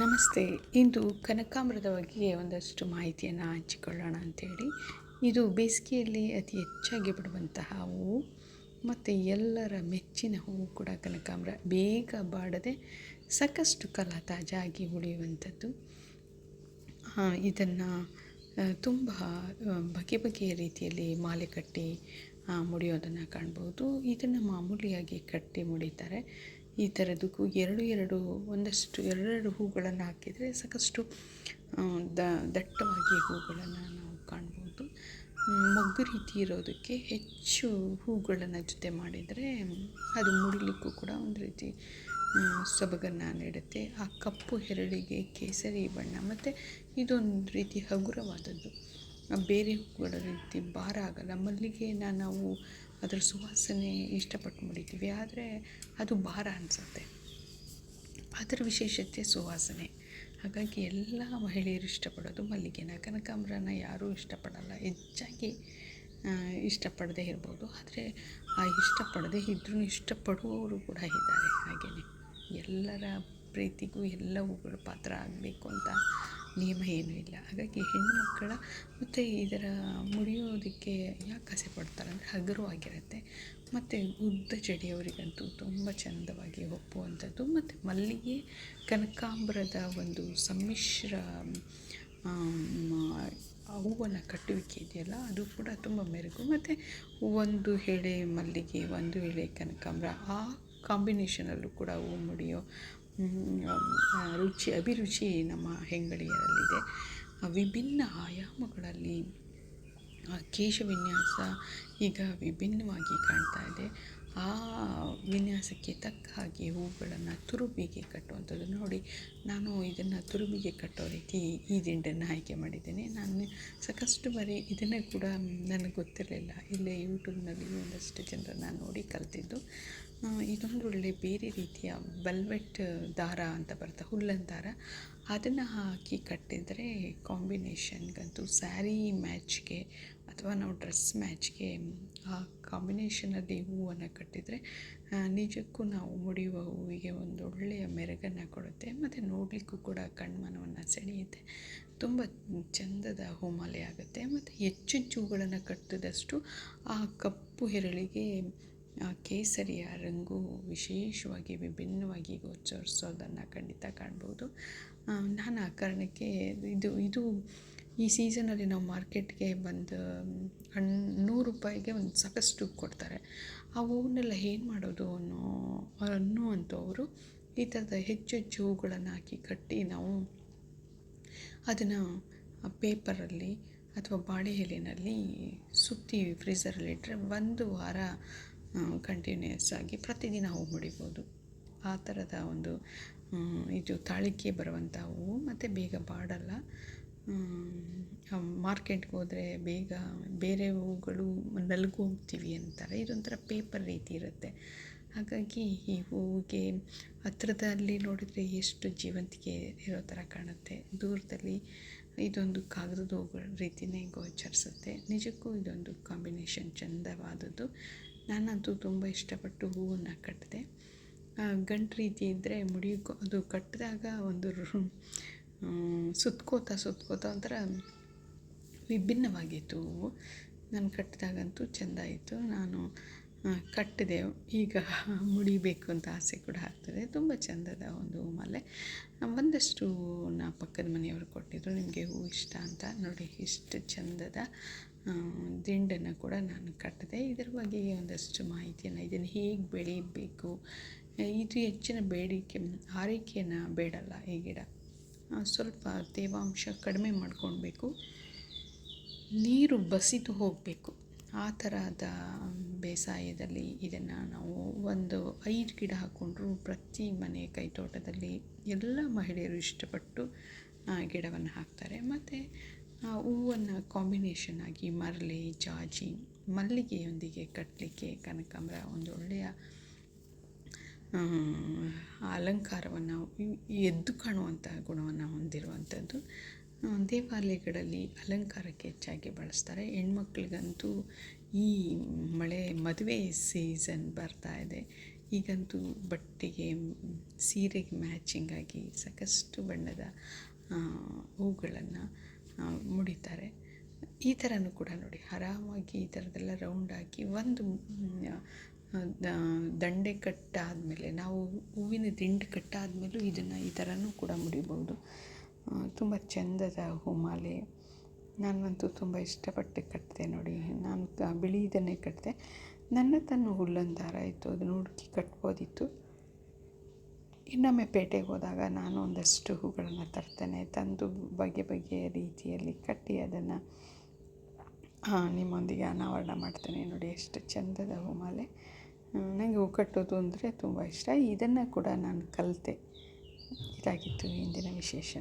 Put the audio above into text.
ನಮಸ್ತೆ. ಇಂದು ಕನಕಾಂಬರದ ಬಗ್ಗೆ ಒಂದಷ್ಟು ಮಾಹಿತಿಯನ್ನು ಹಂಚಿಕೊಳ್ಳೋಣ ಅಂಥೇಳಿ ಇದು ಬೇಸಿಗೆಯಲ್ಲಿ ಅತಿ ಹೆಚ್ಚಾಗಿ ಬಿಡುವಂತಹ ಹೂವು, ಮತ್ತು ಎಲ್ಲರ ಮೆಚ್ಚಿನ ಹೂವು ಕೂಡ ಕನಕಾಂಬರ. ಬೇಗ ಬಾಡದೆ ಸಾಕಷ್ಟು ಕಾಲ ತಾಜಾಗಿ ಉಳಿಯುವಂಥದ್ದು. ಇದನ್ನು ತುಂಬ ಬಗೆ ಬಗೆಯ ರೀತಿಯಲ್ಲಿ ಮಾಲೆ ಕಟ್ಟಿ ಮುಡಿಯೋದನ್ನು ಕಾಣ್ಬೋದು. ಇದನ್ನು ಮಾಮೂಲಿಯಾಗಿ ಕಟ್ಟಿ ಮುಡಿತಾರೆ. ಈ ಥರದಕ್ಕೂ ಎರಡು ಎರಡು ಒಂದಷ್ಟು ಎರಡೆರಡು ಹೂಗಳನ್ನು ಹಾಕಿದರೆ ಸಾಕಷ್ಟು ದ, ದಟ್ಟವಾಗಿ ಹೂಗಳನ್ನು ನಾವು ಕಾಣ್ಬೋದು. ಮೊಗ್ಗು ರೀತಿ ಇರೋದಕ್ಕೆ ಹೆಚ್ಚು ಹೂಗಳನ್ನು ಜೊತೆ ಮಾಡಿದರೆ ಅದು ಮುಡಿಲಿಕ್ಕೂ ಕೂಡ ಒಂದು ರೀತಿ ಸೊಬಗನ್ನು ನೀಡುತ್ತೆ. ಆ ಕಪ್ಪು ಹೆರಳಿಗೆ ಕೇಸರಿ ಬಣ್ಣ ಮತ್ತು ಇದೊಂದು ರೀತಿ ಹಗುರವಾದದ್ದು. ಬೇರೆ ಹೂಗಳ ರೀತಿ ಭಾರ ಆಗಲ್ಲ. ಮಲ್ಲಿಗೆನ ನಾವು ಅದರ ಸುವಾಸನೆ ಇಷ್ಟಪಟ್ಟು ಮುಡಿತೀವಿ ಆದರೆ ಅದು ಭಾರ ಅನಿಸುತ್ತೆ. ಅದರ ವಿಶೇಷತೆ ಸುವಾಸನೆ. ಹಾಗಾಗಿ ಎಲ್ಲ ಮಹಿಳೆಯರು ಇಷ್ಟಪಡೋದು ಮಲ್ಲಿಗೆನ. ಕನಕಾಂಬ್ರನ ಯಾರೂ ಇಷ್ಟಪಡಲ್ಲ. ಹೆಚ್ಚಾಗಿ ಇಷ್ಟಪಡದೇ ಇರ್ಬೋದು. ಆದರೆ ಆ ಇಷ್ಟಪಡದೇ ಇದ್ರೂ ಇಷ್ಟಪಡುವವರು ಕೂಡ ಇದ್ದಾರೆ. ಹಾಗೆಯೇ ಎಲ್ಲರ ಪ್ರೀತಿಗೂ ಎಲ್ಲ ಹೂಗಳು ಪಾತ್ರ ಆಗಬೇಕು ಅಂತ ನಿಯಮ ಏನೂ ಇಲ್ಲ. ಹಾಗಾಗಿ ಹೆಣ್ಣು ಮಕ್ಕಳ ಮತ್ತು ಇದರ ಮುಡಿಯೋದಕ್ಕೆ ಯಾಕೆ ಆಸೆ ಪಡ್ತಾರೆ? ಅಂದರೆ ಹಗುರವಾಗಿರುತ್ತೆ ಮತ್ತು ಉದ್ದ ಜಡೆಯವರಿಗಂತೂ ತುಂಬ ಚಂದವಾಗಿ ಒಪ್ಪುವಂಥದ್ದು. ಮತ್ತು ಮಲ್ಲಿಗೆ ಕನಕಾಂಬರದ ಒಂದು ಸಮ್ಮಿಶ್ರ ಹೂವನ್ನು ಕಟ್ಟುವಿಕೆ ಇದೆಯಲ್ಲ, ಅದು ಕೂಡ ತುಂಬ ಮೆರುಗು. ಮತ್ತು ಒಂದು ಎಳೆ ಮಲ್ಲಿಗೆ, ಒಂದು ಎಳೆ ಕನಕಾಂಬರ, ಆ ಕಾಂಬಿನೇಷನಲ್ಲೂ ಕೂಡ ಹೂ ಮುಡಿಯೋ ರುಚಿ ಅಭಿರುಚಿ ನಮ್ಮ ಹೆಂಗಡಿಯರಲ್ಲಿದೆ. ವಿಭಿನ್ನ ಆಯಾಮಗಳಲ್ಲಿ ಕೇಶವಿನ್ಯಾಸ ಈಗ ವಿಭಿನ್ನವಾಗಿ ಕಾಣ್ತಾ ಇದೆ. ಆ ವಿನ್ಯಾಸಕ್ಕೆ ತಕ್ಕ ಹಾಗೆ ಹೂಗಳನ್ನು ತುರುಬಿಗೆ ಕಟ್ಟುವಂಥದ್ದು. ನೋಡಿ, ನಾನು ಇದನ್ನು ತುರುಬಿಗೆ ಕಟ್ಟೋ ರೀತಿ ಈ ದಿಂಡನ್ನು ಆಯ್ಕೆ ಮಾಡಿದ್ದೇನೆ. ನಾನು ಸಾಕಷ್ಟು ಬಾರಿ ಇದನ್ನೇ ಕೂಡ ನನಗೆ ಗೊತ್ತಿರಲಿಲ್ಲ. ಇಲ್ಲೇ ಯೂಟ್ಯೂಬ್ನಲ್ಲಿ ಒಂದಷ್ಟು ಜನರನ್ನು ನೋಡಿ ಕಲಿತಿದ್ದು. ಇದೊಂದು ಒಳ್ಳೆ ಬೇರೆ ರೀತಿಯ ಬಲ್ವೆಟ್ ದಾರ ಅಂತ ಬರುತ್ತೆ, ಹುಲ್ಲನ್ ದಾರ. ಅದನ್ನು ಹಾಕಿ ಕಟ್ಟಿದರೆ ಕಾಂಬಿನೇಷನ್ಗಂತೂ ಸ್ಯಾರಿ ಮ್ಯಾಚ್ಗೆ ಅಥವಾ ನಾವು ಡ್ರೆಸ್ ಮ್ಯಾಚ್ಗೆ, ಆ ಕಾಂಬಿನೇಷನಲ್ಲಿ ಹೂವನ್ನು ಕಟ್ಟಿದರೆ ನಿಜಕ್ಕೂ ನಾವು ಮುಡಿಯುವ ಹೂವಿಗೆ ಒಂದು ಒಳ್ಳೆಯ ಮೆರುಗನ್ನು ಕೊಡುತ್ತೆ. ಮತ್ತು ನೋಡಲಿಕ್ಕೂ ಕೂಡ ಕಣ್ಮನವನ್ನು ಸೆಳೆಯುತ್ತೆ. ತುಂಬ ಚಂದದ ಹೂಮಾಲೆ ಆಗುತ್ತೆ. ಮತ್ತು ಹೆಚ್ಚೆಚ್ಚು ಹೆಚ್ಚು ಹೂಗಳನ್ನು ಕಟ್ಟಿದಷ್ಟು ಆ ಕಪ್ಪು ಹೆರಳಿಗೆ, ಆ ಕೇಸರಿಯ ರಂಗು ವಿಶೇಷವಾಗಿ ವಿಭಿನ್ನವಾಗಿ ಗೋಚರಿಸೋದನ್ನು ಖಂಡಿತ ಕಾಣ್ಬೋದು. ನಾನು ಆ ಕಾರಣಕ್ಕೆ ಇದು ಇದು ಈ ಸೀಸನಲ್ಲಿ ನಾವು ಮಾರ್ಕೆಟ್ಗೆ ಬಂದು ಹಣ್ಣು ನೂರು ರೂಪಾಯಿಗೆ ಒಂದು ಸಾಕಷ್ಟು ಕೊಡ್ತಾರೆ. ಆ ಹೂವನ್ನೆಲ್ಲ ಏನು ಮಾಡೋದು ಅನ್ನೋ ಅನ್ನುವಂಥವರು ಈ ಥರದ ಹೆಚ್ಚು ಹೆಚ್ಚು ಹೂಗಳನ್ನು ಹಾಕಿ ಕಟ್ಟಿ ನಾವು ಅದನ್ನು ಪೇಪರಲ್ಲಿ ಅಥವಾ ಬಾಳೆ ಎಲೆಯಲ್ಲಿ ಸುತ್ತಿ ಫ್ರೀಝರಲ್ಲಿ ಇಟ್ಟರೆ ಒಂದು ವಾರ ಕಂಟಿನ್ಯೂಸ್ ಆಗಿ ಪ್ರತಿದಿನ ಹೂವು ಮುಡಿಬೋದು ಆ ಥರದ ಒಂದು ಇದು ತಾಳಿಕೆ ಬರುವಂಥ ಹೂವು ಮತ್ತು ಬೇಗ ಬಾಡಲ್ಲ. ಮಾರ್ಕೆಟ್ಗೆ ಹೋದರೆ ಬೇಗ ಬೇರೆ ಹೂಗಳು ನಲ್ಗು ಹೋಗ್ತೀವಿ ಅಂತಾರೆ. ಇದೊಂಥರ ಪೇಪರ್ ರೀತಿ ಇರುತ್ತೆ. ಹಾಗಾಗಿ ಈ ಹೂವಿಗೆ ಹತ್ರದಲ್ಲಿ ನೋಡಿದರೆ ಎಷ್ಟು ಜೀವಂತಿಕೆ ಇರೋ ಥರ ಕಾಣುತ್ತೆ. ದೂರದಲ್ಲಿ ಇದೊಂದು ಕಾಗದದ ಹೂಗಳ ರೀತಿಯೇ ಗೋಚರಿಸುತ್ತೆ. ನಿಜಕ್ಕೂ ಇದೊಂದು ಕಾಂಬಿನೇಷನ್ ಚಂದವಾದದ್ದು. ನಾನಂತೂ ತುಂಬ ಇಷ್ಟಪಟ್ಟು ಹೂವನ್ನು ಕಟ್ಟಿದೆ. ಗಂಟು ರೀತಿ ಇದ್ದರೆ ಮುಡಿಯೋಕ್ಕೂ ಅದು ಕಟ್ಟಿದಾಗ ಒಂದು ಸುತ್ಕೋತಾ ಸುತ್ಕೋತಾ ಒಂಥರ ವಿಭಿನ್ನವಾಗಿತ್ತು. ಹೂವು ನಾನು ಕಟ್ಟಿದಾಗಂತೂ ಚೆಂದ ಇತ್ತು ನಾನು ಕಟ್ಟಿದೆ. ಈಗ ಮುಡಿಬೇಕು ಅಂತ ಆಸೆ ಕೂಡ ಆಗ್ತದೆ. ತುಂಬ ಚೆಂದದ ಒಂದು ಮಾಲೆ. ಒಂದಷ್ಟು ನಾ ಪಕ್ಕದ ಮನೆಯವರು ಕೊಟ್ಟಿದ್ರು. ನಿಮಗೆ ಹೂ ಇಷ್ಟ ಅಂತ. ನೋಡಿ, ಇಷ್ಟು ಚೆಂದದ ದಿಂಡನ್ನು ಕೂಡ ನಾನು ಕಟ್ಟಿದೆ. ಇದರ ಬಗ್ಗೆ ಒಂದಷ್ಟು ಮಾಹಿತಿಯನ್ನು ಇದನ್ನು ಹೇಗೆ ಬೆಳೀಬೇಕು? ಇದು ಹೆಚ್ಚಿನ ಬೇಡಿಕೆ, ಆರೈಕೆಯನ್ನು ಬೇಡಲ್ಲ ಈ ಗಿಡ. ಸ್ವಲ್ಪ ತೇವಾಂಶ ಕಡಿಮೆ ಮಾಡ್ಕೊಳ್ಬೇಕು. ನೀರು ಬಸಿದು ಹೋಗಬೇಕು. ಆ ಥರದ ಬೇಸಾಯದಲ್ಲಿ ಇದನ್ನು ನಾವು ಒಂದು ಐದು ಗಿಡ ಹಾಕ್ಕೊಂಡ್ರು ಪ್ರತಿ ಮನೆ ಕೈತೋಟದಲ್ಲಿ ಎಲ್ಲ ಮಹಿಳೆಯರು ಇಷ್ಟಪಟ್ಟು ಗಿಡವನ್ನು ಹಾಕ್ತಾರೆ. ಮತ್ತು ಹೂವನ್ನು ಕಾಂಬಿನೇಷನ್ ಆಗಿ ಮರಳಿ, ಜಾಜಿ, ಮಲ್ಲಿಗೆಯೊಂದಿಗೆ ಕಟ್ಟಲಿಕ್ಕೆ ಕನಕಾಂಬರ ಒಂದು ಒಳ್ಳೆಯ ಅಲಂಕಾರವನ್ನು ಎದ್ದು ಕಾಣುವಂಥ ಗುಣವನ್ನು ಹೊಂದಿರುವಂಥದ್ದು. ದೇವಾಲಯಗಳಲ್ಲಿ ಅಲಂಕಾರಕ್ಕೆ ಹೆಚ್ಚಾಗಿ ಬಳಸ್ತಾರೆ. ಹೆಣ್ಮಕ್ಳಿಗಂತೂ ಈ ಮಳೆ, ಮದುವೆ ಸೀಸನ್ ಬರ್ತಾ ಇದೆ. ಈಗಂತೂ ಬಟ್ಟೆಗೆ, ಸೀರೆಗೆ ಮ್ಯಾಚಿಂಗಾಗಿ ಸಾಕಷ್ಟು ಬಣ್ಣದ ಹೂಗಳನ್ನು ಮುಡಿತಾರೆ. ಈ ಥರನೂ ಕೂಡ ನೋಡಿ ಆರಾಮಾಗಿ ಈ ಥರದ್ದೆಲ್ಲ ರೌಂಡ್ ಹಾಕಿ ಒಂದು ದಂಡೆ ಕಟ್ಟಾದಮೇಲೆ, ನಾವು ಹೂವಿನ ದಿಂಡು ಕಟ್ಟಾದಮೇಲೂ ಇದನ್ನು ಈ ಥರನೂ ಕೂಡ ಮುಡಿಬೋದು. ತುಂಬ ಚೆಂದದ ಹೂಮಾಲೆ. ನಾನಂತೂ ತುಂಬ ಇಷ್ಟಪಟ್ಟು ಕಟ್ಟಿದೆ ನೋಡಿ. ನಾನು ಬಿಳಿ ಇದನ್ನೇ ಕಟ್ಟಿದೆ ನನ್ನ ತನ್ನ ಹುಲ್ಲನ್ ದಾರ ಇತ್ತು ಅದನ್ನು ಹುಡುಕಿ ಕಟ್ಬೋದಿತ್ತು. ಇನ್ನೊಮ್ಮೆ ಪೇಟೆಗೆ ಹೋದಾಗ ನಾನು ಒಂದಷ್ಟು ಹೂಗಳನ್ನು ತರ್ತೇನೆ. ತಂದು ಬಗೆ ಬಗೆಯ ರೀತಿಯಲ್ಲಿ ಕಟ್ಟಿ ಅದನ್ನು ನಿಮ್ಮೊಂದಿಗೆ ಅನಾವರಣ ಮಾಡ್ತೇನೆ. ನೋಡಿ, ಎಷ್ಟು ಚಂದದ ಹೂಮಾಲೆ. ನನಗೆ ಹೂ ಕಟ್ಟೋದು ಅಂದರೆ ತುಂಬ ಇಷ್ಟ. ಇದನ್ನು ಕೂಡ ನಾನು ಕಲಿತೆ. ಇದಾಗಿತ್ತು ಇಂದಿನ ವಿಶೇಷ.